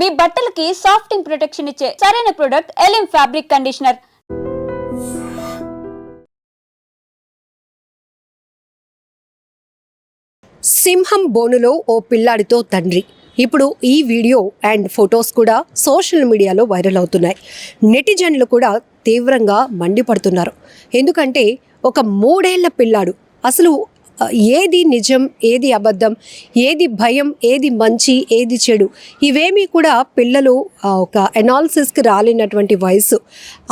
మీ బట్టలకి సాఫ్టింగ్ ప్రొటెక్షన్ ఇచ్చే సరైన ప్రొడక్ట్ ఎలిం ఫ్యాబ్రిక్ కండిషనర్ సింహం బోనులో ఓ పిల్లాడితో తండ్రి. ఇప్పుడు ఈ వీడియో అండ్ ఫొటోస్ కూడా సోషల్ మీడియాలో వైరల్ అవుతున్నాయి. నెటిజన్లు కూడా తీవ్రంగా మండిపడుతున్నారు. ఎందుకంటే ఒక మూడేళ్ళ పిల్లాడు. అసలు ఏది నిజం ఏది అబద్ధం ఏది భయం ఏది మంచి ఏది చెడు ఇవేమీ కూడా పిల్లలు ఒక ఎనాలిసిస్కి రాలేనటువంటి వయసు.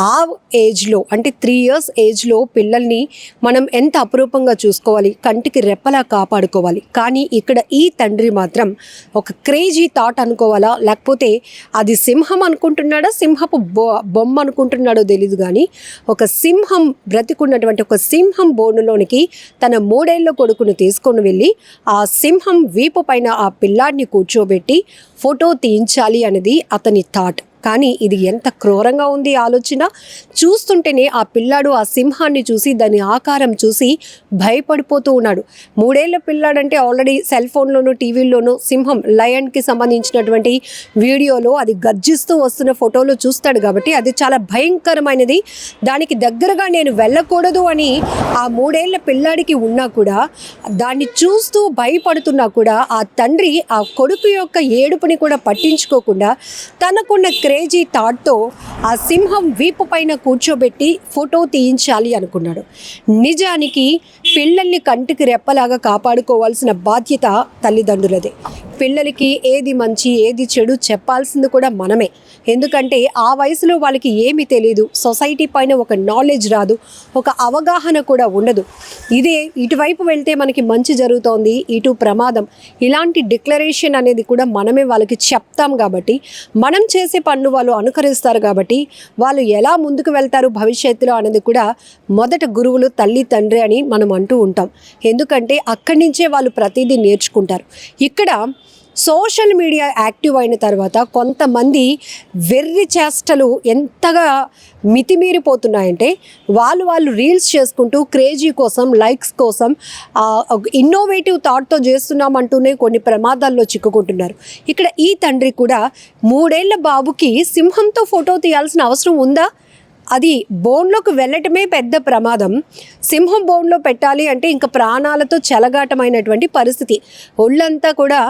ఆ ఏజ్లో అంటే త్రీ ఇయర్స్ ఏజ్లో పిల్లల్ని మనం ఎంత అపురూపంగా చూసుకోవాలి కంటికి రెప్పలా కాపాడుకోవాలి. కానీ ఇక్కడ ఈ తండ్రి మాత్రం ఒక క్రేజీ థాట్ అనుకోవాలా లేకపోతే అది సింహం అనుకుంటున్నాడా సింహపు బొ బొమ్మ అనుకుంటున్నాడో తెలియదు కానీ ఒక సింహం బ్రతికున్నటువంటి ఒక సింహం బోనులోనికి తన మూడేళ్ళు కొడుకును తీసుకొని వెళ్ళి ఆ సింహం వీపు పైన ఆ పిల్లాడిని కూర్చోబెట్టి ఫోటో తీయించాలి అనేది అతని థాట్. కానీ ఇది ఎంత క్రూరంగా ఉంది ఆలోచన? చూస్తుంటేనే ఆ పిల్లాడు ఆ సింహాన్ని చూసి దాని ఆకారం చూసి భయపడిపోతూ ఉన్నాడు. మూడేళ్ళ పిల్లాడంటే ఆల్రెడీ సెల్ ఫోన్లోను టీవీల్లోనూ సింహం లయన్కి సంబంధించినటువంటి వీడియోలో అది గర్జిస్తూ వస్తున్న ఫోటోలు చూస్తాడు కాబట్టి అది చాలా భయంకరమైనది. దానికి దగ్గరగా నేను వెళ్ళకూడదు అని ఆ మూడేళ్ళ పిల్లాడికి ఉన్నా కూడా దాన్ని చూస్తూ భయపడుతున్నా కూడా ఆ తండ్రి ఆ కొడుకు యొక్క ఏడుపుని కూడా పట్టించుకోకుండా తనకున్న క్రేజీ థాట్తో ఆ సింహం వీపు పైన కూర్చోబెట్టి ఫోటో తీయించాలి అనుకున్నాడు. నిజానికి పిల్లల్ని కంటికి రెప్పలాగా కాపాడుకోవాల్సిన బాధ్యత తల్లిదండ్రులదే. పిల్లలకి ఏది మంచి ఏది చెడు చెప్పాల్సింది కూడా మనమే. ఎందుకంటే ఆ వయసులో వాళ్ళకి ఏమీ తెలియదు సొసైటీ పైన ఒక నాలెడ్జ్ రాదు. ఒక అవగాహన కూడా ఉండదు. ఇదే ఇటువైపు వెళ్తే మనకి మంచి జరుగుతోంది ఇటు ప్రమాదం. ఇలాంటి డిక్లరేషన్ అనేది కూడా మనమే వాళ్ళకి చెప్తాం కాబట్టి మనం చేసే పనులు వాళ్ళు అనుకరిస్తారు కాబట్టి వాళ్ళు ఎలా ముందుకు వెళ్తారు భవిష్యత్తులో అనేది కూడా మొదట గురువులు తల్లి తండ్రి అని మనం అంటూ ఉంటాం. ఎందుకంటే అక్కడి నుంచే వాళ్ళు ప్రతిదీ నేర్చుకుంటారు. ఇక్కడ సోషల్ మీడియా యాక్టివ్ అయిన తర్వాత కొంతమంది వెర్రి చేష్టలు ఎంతగా మితిమీరిపోతున్నాయంటే వాళ్ళు వాళ్ళు రీల్స్ చేసుకుంటూ క్రేజీ కోసం లైక్స్ కోసం ఇన్నోవేటివ్ థాట్తో చేస్తున్నామంటూనే కొన్ని ప్రమాదాల్లో చిక్కుకుంటున్నారు. ఇక్కడ ఈ తండ్రి కూడా మూడేళ్ళ బాబుకి సింహంతో ఫోటో తీయాల్సిన అవసరం ఉందా? అది బోన్లోకి వెళ్ళటమే పెద్ద ప్రమాదం. సింహం బోన్లో పెట్టాలి అంటే ఇంకా ప్రాణాలతో చెలగాటమైనటువంటి పరిస్థితి. ఒళ్ళంతా కూడా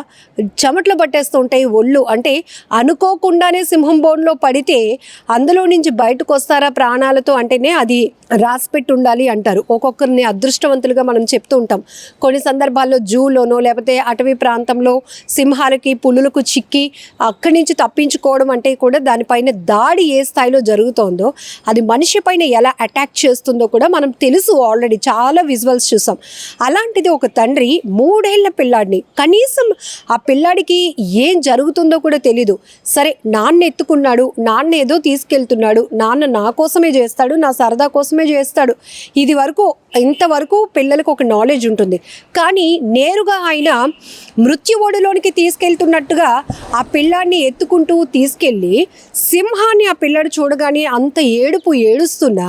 చెమట్లు పట్టేస్తూ ఉంటాయి ఒళ్ళు. అంటే అనుకోకుండానే సింహం బోన్లో పడితే అందులో నుంచి బయటకు వస్తారా ప్రాణాలతో అంటేనే అది రాసిపెట్టి ఉండాలి అంటారు. ఒక్కొక్కరిని అదృష్టవంతులుగా మనం చెప్తూ ఉంటాం. కొన్ని సందర్భాల్లో జూలోనో లేకపోతే అటవీ ప్రాంతంలో సింహాలకి పులులకు చిక్కి అక్కడి నుంచి తప్పించుకోవడం అంటే కూడా దానిపైన దాడి ఏ స్థాయిలో జరుగుతోందో అది మనిషి పైన ఎలా అటాక్ చేస్తుందో కూడా మనం తెలుసు ఆల్రెడీ చాలా విజువల్స్ చూసాం. అలాంటిది ఒక తండ్రి మూడేళ్ళ పిల్లాడిని కనీసం ఆ పిల్లాడికి ఏం జరుగుతుందో కూడా తెలీదు. సరే నాన్న ఎత్తుకున్నాడు నాన్న ఏదో తీసుకెళ్తున్నాడు నాన్న నా కోసమే చేస్తాడు నా సరదా కోసమే చేస్తాడు. ఇది వరకు ఇంతవరకు పిల్లలకు ఒక నాలెడ్జ్ ఉంటుంది. కానీ నేరుగా ఆయన మృత్యు ఒడిలోనికి తీసుకెళ్తున్నట్టుగా ఆ పిల్లాడిని ఎత్తుకుంటూ తీసుకెళ్ళి సింహాన్ని ఆ పిల్లాడు చూడగానే అంత ఏడు కడుపు ఏడుస్తున్నా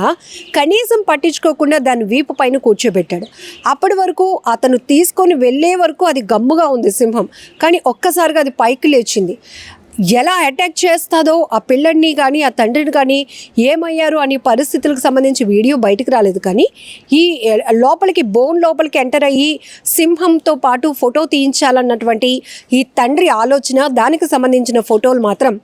కనీసం పట్టించుకోకుండా దాని వీపు పైన కూర్చోబెట్టాడు. అప్పటి వరకు అతను తీసుకొని వెళ్ళే వరకు అది గమ్ముగా ఉంది సింహం. కానీ ఒక్కసారిగా అది పైకి లేచింది. ఎలా అటాక్ చేస్తాదో ఆ పిల్లడిని కానీ ఆ తండ్రిని కానీ ఏమయ్యారు అనే పరిస్థితులకు సంబంధించి వీడియో బయటకు రాలేదు. కానీ ఈ లోపలికి బోన్ లోపలికి ఎంటర్ అయ్యి సింహంతో పాటు ఫోటో తీయించాలన్నటువంటి ఈ తండ్రి ఆలోచన దానికి సంబంధించిన ఫోటోలు మాత్రం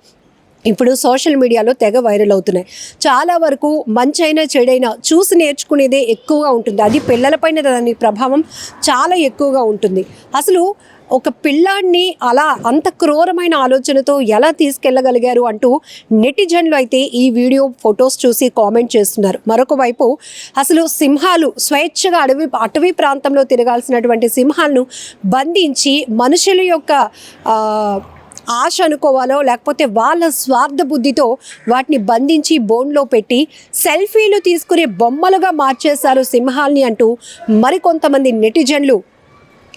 ఇప్పుడు సోషల్ మీడియాలో తెగ వైరల్ అవుతున్నాయి. చాలా వరకు మంచైనా చెడైనా చూసి నేర్చుకునేదే ఎక్కువగా ఉంటుంది. అది పిల్లలపైన దాని ప్రభావం చాలా ఎక్కువగా ఉంటుంది. అసలు ఒక పిల్లాడిని అలా అంత క్రూరమైన ఆలోచనతో ఎలా తీసుకెళ్ళగలిగారు అంటూ నెటిజన్లు అయితే ఈ వీడియో ఫొటోస్ చూసి కామెంట్ చేస్తున్నారు. మరొక వైపు అసలు సింహాలు స్వేచ్ఛగా అడవి అటవీ ప్రాంతంలో తిరగాల్సినటువంటి సింహాలను బంధించి మనుషుల యొక్క ఆశ అనుకోవాలో లేకపోతే వాళ్ళ స్వార్థ బుద్ధితో వాటిని బంధించి బోన్లో పెట్టి సెల్ఫీలు తీసుకునే బొమ్మలుగా మార్చేశారు సింహాల్ని అంటూ మరికొంతమంది నెటిజన్లు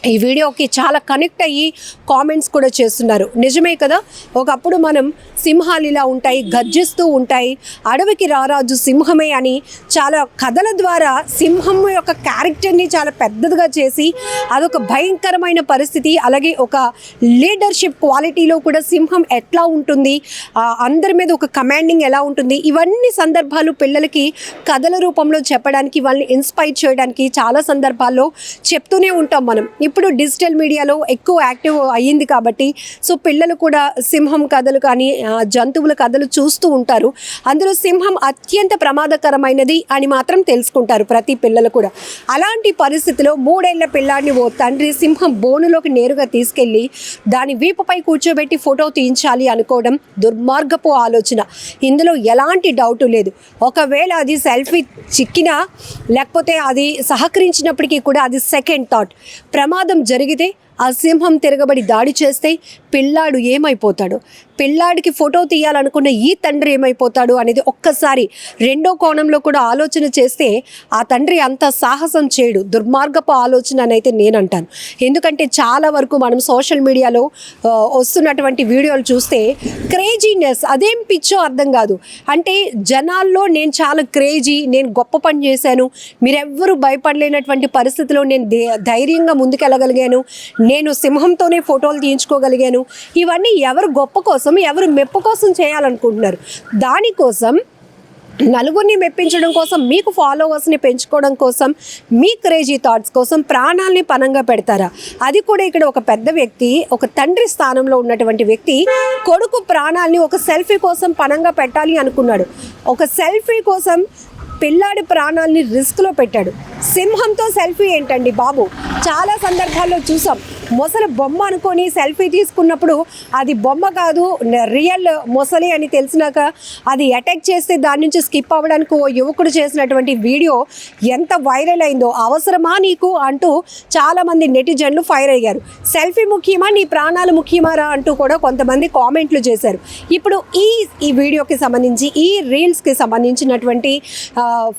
ఈ వీడియోకి చాలా కనెక్ట్ అయ్యి కామెంట్స్ కూడా చేస్తున్నారు. నిజమే కదా? ఒకప్పుడు మనం సింహాలు ఇలా ఉంటాయి గర్జిస్తూ ఉంటాయి అడవికి రారాజు సింహమే అని చాలా కథల ద్వారా సింహం యొక్క క్యారెక్టర్ని చాలా పెద్దదిగా చేసి అదొక భయంకరమైన పరిస్థితి. అలాగే ఒక లీడర్షిప్ క్వాలిటీలో కూడా సింహం ఎట్లా ఉంటుంది అందరి మీద ఒక కమాండింగ్ ఎలా ఉంటుంది ఇవన్నీ సందర్భాలు పిల్లలకి కథల రూపంలో చెప్పడానికి వాళ్ళని ఇన్స్పైర్ చేయడానికి చాలా సందర్భాల్లో చెప్తూనే ఉంటాం మనం. ఇప్పుడు డిజిటల్ మీడియాలో ఎక్కువ యాక్టివ్ అయ్యింది కాబట్టి సో పిల్లలు కూడా సింహం కథలు కానీ జంతువుల కథలు చూస్తూ ఉంటారు. అందులో సింహం అత్యంత ప్రమాదకరమైనది అని మాత్రం తెలుసుకుంటారు ప్రతి పిల్లలు కూడా. అలాంటి పరిస్థితిలో మూడేళ్ళ పిల్లాడిని ఓ తండ్రి సింహం బోనులోకి నేరుగా తీసుకెళ్ళి దాని వీపుపై కూర్చోబెట్టి ఫోటో తీయించాలి అనుకోవడం దుర్మార్గపు ఆలోచన. ఇందులో ఎలాంటి డౌట్ లేదు. ఒకవేళ అది సెల్ఫీ చిక్కినా లేకపోతే అది సహకరించినప్పటికీ కూడా అది సెకండ్ థాట్. ప్రమాదం జరిగితే ఆ సింహం తిరగబడి దాడి చేస్తే పిల్లాడు ఏమైపోతాడు? పిల్లాడికి ఫోటో తీయాలనుకున్న ఈ తండ్రి ఏమైపోతాడు అనేది ఒక్కసారి రెండో కోణంలో కూడా ఆలోచన చేస్తే ఆ తండ్రి అంత సాహసం చేయడు. దుర్మార్గపు ఆలోచన అని అయితే నేను అంటాను ఎందుకంటే చాలా వరకు మనం సోషల్ మీడియాలో వస్తున్నటువంటి వీడియోలు చూస్తే క్రేజీనెస్ అదేం పిచ్చో అర్థం కాదు. అంటే జనాల్లో నేను చాలా క్రేజీ నేను గొప్ప పని చేశాను మీరెవ్వరూ భయపడలేనటువంటి పరిస్థితిలో నేను ధై- ధైర్యంగా ముందుకెళ్ళగలిగాను నేను సింహంతోనే ఫోటోలు తీయించుకోగలిగాను. ఇవన్నీ ఎవరు గొప్ప కోసం ఎవరు మెప్పు కోసం చేయాలనుకుంటున్నారు? దానికోసం నలుగురిని మెప్పించడం కోసం మీకు ఫాలోవర్స్ని పెంచుకోవడం కోసం మీ క్రేజీ థాట్స్ కోసం ప్రాణాల్ని పనంగా పెడతారా? అది కూడా ఇక్కడ ఒక పెద్ద వ్యక్తి ఒక తండ్రి స్థానంలో ఉన్నటువంటి వ్యక్తి కొడుకు ప్రాణాల్ని ఒక సెల్ఫీ కోసం పనంగా పెట్టాలి అనుకున్నాడు. ఒక సెల్ఫీ కోసం పిల్లాడి ప్రాణాల్ని రిస్క్లో పెట్టాడు. సింహంతో సెల్ఫీ ఏంటండి బాబు? చాలా సందర్భాల్లో చూసాం. మొసలి బొమ్మ అనుకొని సెల్ఫీ తీసుకున్నప్పుడు అది బొమ్మ కాదు రియల్ మొసలి అని తెలిసినాక అది అటాక్ చేస్తే దాని నుంచి స్కిప్ అవ్వడానికి ఓ యువకుడు చేసినటువంటి వీడియో ఎంత వైరల్ అయిందో అవసరమా నీకు అంటూ చాలామంది నెటిజన్లు ఫైర్ అయ్యారు. సెల్ఫీ ముఖ్యమా నీ ప్రాణాలు ముఖ్యమారా అంటూ కూడా కొంతమంది కామెంట్లు చేశారు. ఇప్పుడు ఈ ఈ వీడియోకి సంబంధించి ఈ రీల్స్కి సంబంధించినటువంటి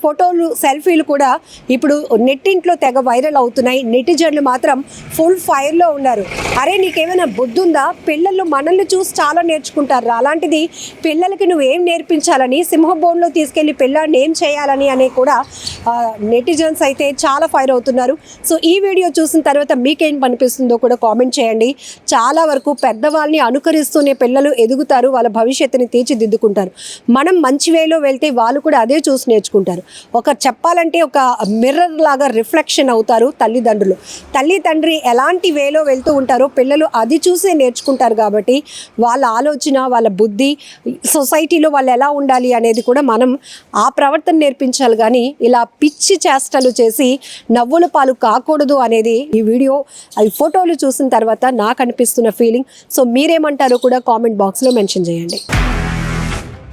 ఫోటోలు సెల్ఫీలు కూడా ఇప్పుడు నెట్టింట్లో తెగ వైరల్ అవుతున్నాయి. నెటిజన్లు మాత్రం ఫుల్ ఫైర్లో ఉన్నారు. అరే నీకేమైనా బుద్ధి ఉందా పిల్లలు మనల్ని చూసి చాలా నేర్చుకుంటారు అలాంటిది పిల్లలకి నువ్వు ఏం నేర్పించాలని సింహబోన్లో తీసుకెళ్ళి పిల్లాడిని ఏం చేయాలని అనే కూడా నెటిజన్స్ అయితే చాలా ఫైర్ అవుతున్నారు. సో ఈ వీడియో చూసిన తర్వాత మీకేం అనిపిస్తుందో కూడా కామెంట్ చేయండి. చాలా వరకు పెద్దవాళ్ళని అనుకరిస్తూనే పిల్లలు ఎదుగుతారు వాళ్ళ భవిష్యత్తుని తీర్చిదిద్దుకుంటారు. మనం మంచి వేలో వెళ్తే వాళ్ళు కూడా అదే చూసి నేర్చుకుంటారు. ఒక చెప్పాలంటే ఒక మిర్రర్ లాగా రిఫ్లెక్షన్ అవుతారు తల్లిదండ్రులు. తల్లి తండ్రి ఎలాంటి వేలో వెళ్తూ ఉంటారో పిల్లలు అది చూసే నేర్చుకుంటారు కాబట్టి వాళ్ళ ఆలోచన వాళ్ళ బుద్ధి సొసైటీలో వాళ్ళు ఎలా ఉండాలి అనేది కూడా మనం ఆ ప్రవర్తన నేర్పించాలి కానీ ఇలా పిచ్చి చేష్టలు చేసి నవ్వుల పాలు కాకూడదు అనేది ఈ వీడియో ఈ ఫోటోలు చూసిన తర్వాత నాకు అనిపిస్తున్న ఫీలింగ్ సో మీరేమంటారో కూడా కామెంట్ బాక్స్లో మెన్షన్ చేయండి.